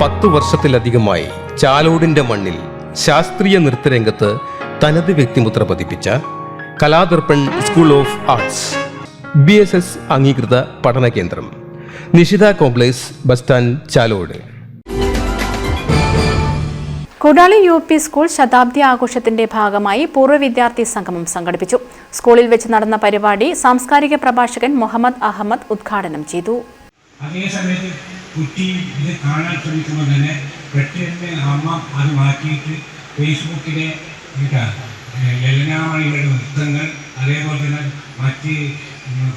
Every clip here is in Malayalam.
പത്തു വർഷത്തിലധികമായി ചാലോടിന്റെ മണ്ണിൽ ശാസ്ത്രീയ നൃത്തരംഗത്ത് തനത് വ്യക്തിമുദ്ര പതിപ്പിച്ച Kaladarpan school of arts B S S അംഗീകൃത പഠന കേന്ദ്രം Nishitha complex bus stand Chalode. Kodali U P school ശതാബ്ദി ആഘോഷത്തിന്റെ ഭാഗമായി പൂർവ വിദ്യാർത്ഥി സംഗമം സംഘടിപ്പിച്ചു. സ്കൂളിൽ വെച്ച് നടന്ന പരിപാടി സാംസ്കാരിക പ്രഭാഷകൻ മുഹമ്മദ് അഹമ്മദ് ഉദ്ഘാടനം ചെയ്തു. അതേ സമയത്ത് കുട്ടി ഇത് കാണാൻ ശ്രമിക്കുമ്പോൾ തന്നെ പെട്ടെന്ന് അമ്മ അത് മാറ്റിയിട്ട് ഫേസ്ബുക്കിലെ ലലനാമണിയുടെ നൃത്തങ്ങൾ അതേപോലെ തന്നെ മറ്റ്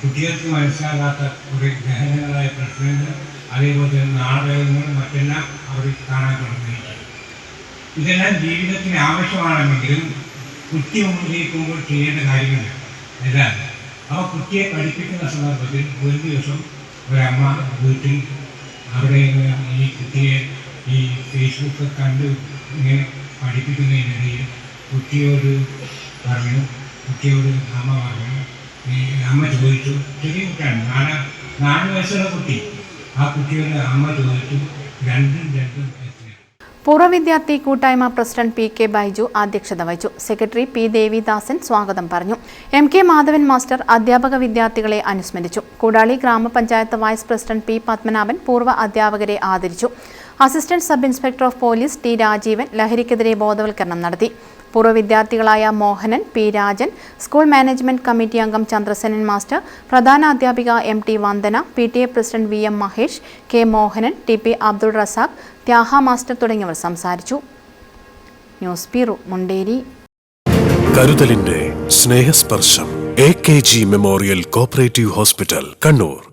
കുട്ടികൾക്ക് മനസ്സിലാകാത്ത കുറേ ഗഹനങ്ങളായ പ്രശ്നങ്ങൾ അതേപോലെ തന്നെ നാടകങ്ങൾ മറ്റെല്ലാം അവർ കാണാൻ തുടങ്ങിയിട്ടുണ്ട്. ഇതെല്ലാം ജീവിതത്തിന് ആവശ്യമാണെങ്കിലും കുട്ടി മുന്നിലേക്കുമ്പോൾ ചെയ്യേണ്ട കാര്യങ്ങൾ എല്ലാം ആ കുട്ടിയെ പഠിപ്പിക്കുന്ന സന്ദർഭത്തിൽ ഒരു ദിവസം ഒരമ്മ വീട്ടിൽ അവിടെ ഈ കുട്ടിയെ ഈ ഫേസ്ബുക്ക് കണ്ട് ഇങ്ങനെ പഠിപ്പിക്കുന്നതിനിടയിൽ കുട്ടിയോട് പറഞ്ഞു കുട്ടിയോട് അമ്മ പറഞ്ഞു ഈ അമ്മ ചോദിച്ചു. ചെറിയ കുട്ടിയാണ് നാലാം നാല് വയസ്സുള്ള കുട്ടി. ആ കുട്ടിയോട് അമ്മ ചോദിച്ചു രണ്ടും രണ്ടും എത്രയാണ് പൂർവ വിദ്യാർത്ഥി കൂട്ടായ്മ പ്രസിഡന്റ് പി കെ ബൈജു അധ്യക്ഷത വഹിച്ചു. സെക്രട്ടറി പി ദേവിദാസൻ സ്വാഗതം പറഞ്ഞു. എം കെ മാധവൻ മാസ്റ്റർ അധ്യാപക വിദ്യാർത്ഥികളെ അനുസ്മരിച്ചു. കൂടാളി ഗ്രാമപഞ്ചായത്ത് വൈസ് പ്രസിഡന്റ് പി പത്മനാഭൻ പൂർവ അധ്യാപകരെ ആദരിച്ചു. Assistant sub inspector of police T Rajeevan ലഹരിക്കെതിരെ ബോധവൽക്കരണം നടത്തി. പൂർവ വിദ്യാർത്ഥികളായ Mohanan P. Rajan school management committee അംഗം ചന്ദ്രസേനൻ മാസ്റ്റർ പ്രധാന അധ്യാപിക M. T. Vandana P. T. A president V. M. Mahesh K. Mohanan T. P. Abdul Razak ത്യാഹ master തുടങ്ങിയവർ സംസാരിച്ചു. News bureau Munderi. കരുതലിന്റെ Snehasparsham A K G memorial cooperative hospital Kannur.